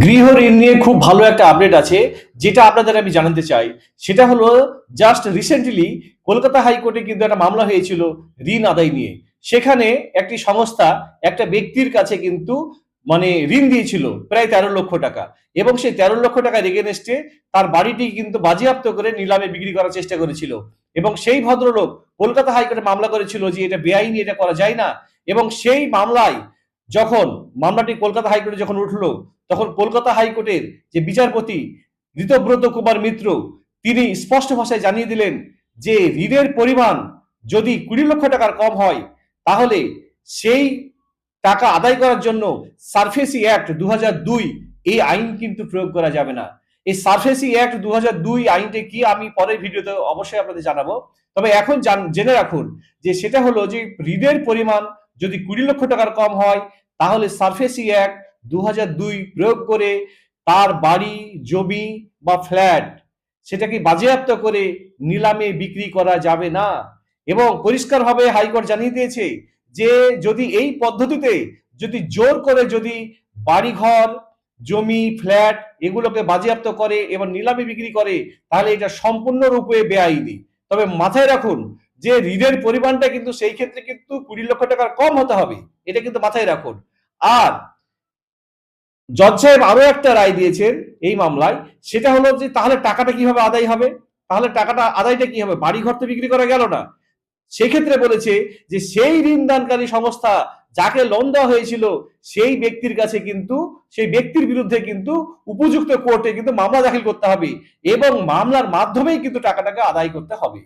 গৃহ ঋণ নিয়ে খুব ভালো একটা আপডেট আছে, যেটা আপনাদের আমি জানাতে চাই। সেটা হলো জাস্ট রিসেন্টলি কলকাতা হাইকোর্টে কিন্তু একটা মামলা হয়েছিল ঋণ আদায় নিয়ে। সেখানে একটি সংস্থা একটা ব্যক্তির কাছে কিন্তু মানে ঋণ দিয়েছিল প্রায় তেরো লক্ষ টাকা এবং সেই তেরো লক্ষ টাকার এগেনস্টে তার বাড়িটি কিন্তু বাজেয়াপ্ত করে নিলামে বিক্রি করার চেষ্টা করেছিল। এবং সেই ভদ্রলোক কলকাতা হাইকোর্টে মামলা করেছিল যে এটা বেআইনি, এটা করা যায় না। এবং সেই মামলায় যখন মামলাটি কলকাতা হাইকোর্টে যখন উঠল, তখন কলকাতা হাইকোর্টের যে বিচারপতি ঋতব্রত কুমার মিত্র, তিনি স্পষ্ট ভাষায় জানিয়ে দিলেন যে ঋণের পরিমাণ যদি কুড়ি লক্ষ টাকার কম হয়, তাহলে সেই টাকা আদায় করার জন্য সারফেসি অ্যাক্ট দু দুই এই আইন কিন্তু প্রয়োগ করা যাবে না। এই সারফেসি অ্যাক্ট দু দুই আইনটা কি আমি পরের ভিডিওতে অবশ্যই আপনাদের জানাব। তবে এখন জেনে রাখুন যে সেটা হলো যে ঋণের পরিমাণ যদি কুড়ি লক্ষ টাকার কম হয়, তাহলে সারফেসি অ্যাক্ট দু প্রয়োগ করে তার বাড়ি, জমি বা ফ্ল্যাট সেটাকে বাজেয়াপ্ত করে নিলামে বিক্রি করা যাবে না। এবং পরিষ্কারভাবে হাইকোর্ট জানিয়ে দিয়েছে যে, যদি এই পদ্ধতিতে যদি জোর করে যদি বাড়িঘর, জমি ফ্ল্যাট এগুলোকে বাজেয়াপ্ত করে এবং নিলামে বিক্রি করে, তাহলে এটা সম্পূর্ণরূপে বেআইনি। তবে মাথায় রাখুন যে ঋণের পরিমাণটা কিন্তু সেই ক্ষেত্রে কিন্তু কুড়ি লক্ষ টাকার কম হতে হবে, এটা কিন্তু মাথায় রাখুন। আর জজ সাহেব আরও একটা রায় দিয়েছেন এই মামলায়, সেটা হলো যে তাহলে টাকাটা কীভাবে আদায় হবে? তাহলে টাকাটা আদায়টা কি হবে? বাড়ি ঘর তো বিক্রি করা গেল না। সেক্ষেত্রে বলেছে যে সেই ঋণদানকারী সংস্থা যাকে লোন দেওয়া হয়েছিল, সেই ব্যক্তির কাছে কিন্তু, সেই ব্যক্তির বিরুদ্ধে কিন্তু উপযুক্ত কোর্টে কিন্তু মামলা দাখিল করতে হবে এবং মামলার মাধ্যমেই কিন্তু টাকাটাকে আদায় করতে হবে।